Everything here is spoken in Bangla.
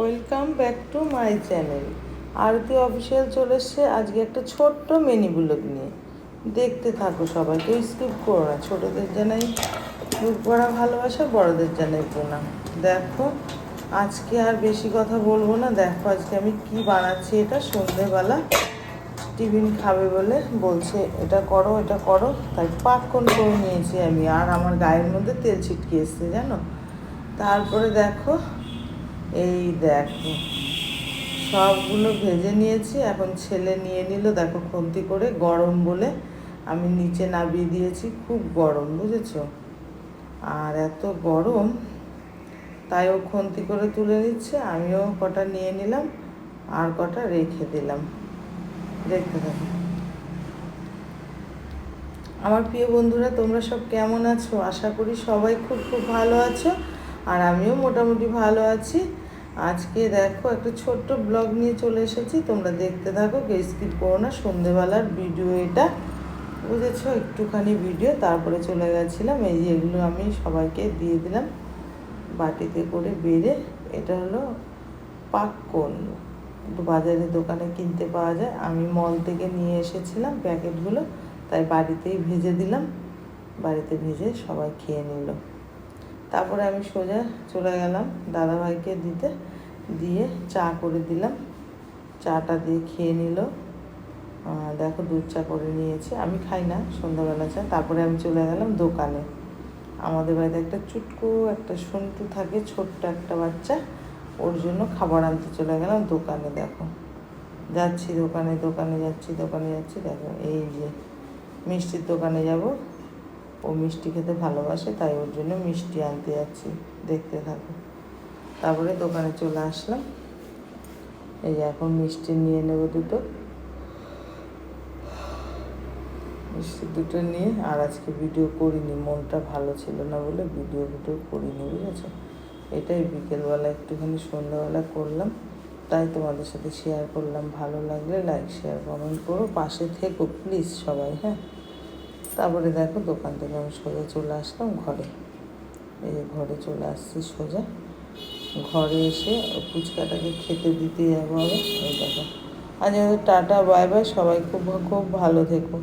Welcome back to my channel. Arati official চলে এসছে আজকে একটা ছোট্ট মিনি ব্লগ নিয়ে। দেখতে থাকো সবাই, কেউ স্কিপ করো না। ছোটোদের জানাই বুক করা ভালোবাসা, বড়দের জানাই প্রণাম। দেখো, আজকে আর বেশি কথা বলব না। দেখো আজকে আমি কি বানাচ্ছি এটা সন্ধেবেলা। টিফিন খাবে বলে বলছে, এটা করো এটা করো। তাই পাকন করে নিয়েছি আমি। আর আমার গায়ের মধ্যে তেল ছিটকে এসছে, জানো? তারপরে দেখো এই দেখো। সবগুলো ভেজে নিয়েছি, এখন ছেলে নিয়ে নিল, দেখো খুন্তি করে গরম বলে আমি নিচে নামিয়ে দিয়েছি, খুব গরম, বুঝেছ? আর এত গরম, তাই ও খুন্তি করে তুলে নিচ্ছে, আমিও কটা নিয়ে নিলাম, আর কটা রেখে দিলাম। দেখতে থাকো। আমার প্রিয় বন্ধুরা, তোমরা সব কেমন আছো? আশা করি সবাই খুব খুব ভালো আছো। আর আমিও মোটামুটি ভালো আছি। আজকে দেখো একটা ছোট্ট ব্লগ নিয়ে চলে এসেছি। তোমরা দেখতে থাকো কে স্কিপ করো না। সন্ধেবেলার ভিডিও এটা। বুঝেছ? একটুখানি ভিডিও। তারপরে চলে গেছিলাম। এই যে এগুলো আমি সবাইকে দিয়ে দিলাম। বাটিতে করে বেড়ে। এটা হলো পাক্কন। বাজারের দোকানে কিনতে পাওয়া যায়। আমি মল থেকে নিয়ে এসেছিলাম প্যাকেটগুলো। তাই বাড়িতেই ভেজে দিলাম। বাড়িতে ভেজে সবাই খেয়ে নিল। তারপরে আমি সোজা চলে গেলাম দাদাভাইকে দিতে, দিয়ে চা করে দিলাম। চাটা দিয়ে খেয়ে নিল। দেখো দুধ চা করে নিয়েছি। আমি খাই না, সন্ধ্যাবেলা চা। তারপরে আমি চলে গেলাম দোকানে। আমাদের বাড়িতে একটা চুটকু, একটা সন্টু থাকে, ছোট্ট একটা বাচ্চা। ওর জন্য খাবার আনতে চলে গেলাম দোকানে, দেখো। যাচ্ছি দোকানে দোকানে যাচ্ছি দোকানে যাচ্ছি, দেখো, এই যে মিষ্টির দোকানে যাব। ও মিষ্টি খেতে ভালোবাসে, তাই ওর জন্য মিষ্টি আনতে যাচ্ছি। দেখতে থাকো। তারপরে দোকানে চলে আসলাম। এই এখন মিষ্টি নিয়ে নেব দুটো। মিষ্টি দুটো নিয়ে, আর আজকে ভিডিও করিনি, মনটা ভালো ছিল না বলে ভিডিও ভিডিও করিনি, বুঝেছ? এটাই বিকেলবেলা একটুখানি সন্ধ্যাবেলা করলাম। তাই তোমাদের সাথে শেয়ার করলাম। ভালো লাগলে লাইক শেয়ার কমেন্ট করো। পাশে থেকো প্লিজ সবাই হ্যাঁ? তারপরে দেখো দোকান থেকে আমি সোজা চলে আসলাম ঘরে। এই ঘরে চলে আসছি সোজা। ঘরে এসে ওই ফুচকাটাকে খেতে দিতে যাব আবার এই দেখো। আজ টাটা, বাই বাই। সবাই খুব খুব ভালো থেকো।